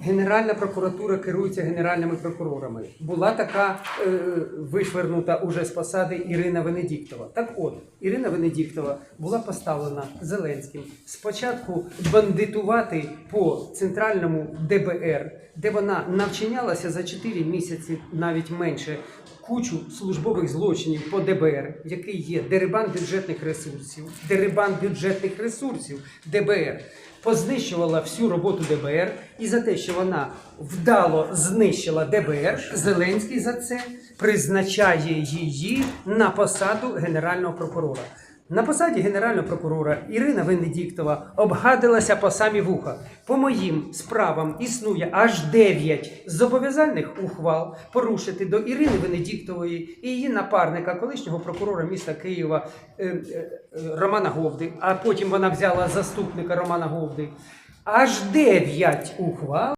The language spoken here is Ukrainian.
Генеральна прокуратура керується генеральними прокурорами. Була така е, вишвернута уже з посади Ірина Венедіктова. Так от, Ірина Венедіктова була поставлена Зеленським спочатку бандитувати по центральному ДБР, де вона навчинялася за 4 місяці, навіть менше, кучу службових злочинів по ДБР, який є дерибан бюджетних ресурсів, дерибан бюджетних ресурсів ДБР. Познищувала всю роботу ДБР і за те, що вона вдало знищила ДБР, Зеленський за це призначає її на посаду генерального прокурора. На посаді генерального прокурора Ірина Венедіктова обгадилася по самі вуха. По моїм справам існує аж 9 зобов'язальних ухвал порушити до Ірини Венедіктової і її напарника, колишнього прокурора міста Києва е, е, Романа Говди. А потім вона взяла заступника Романа Говди. Аж 9 ухвал.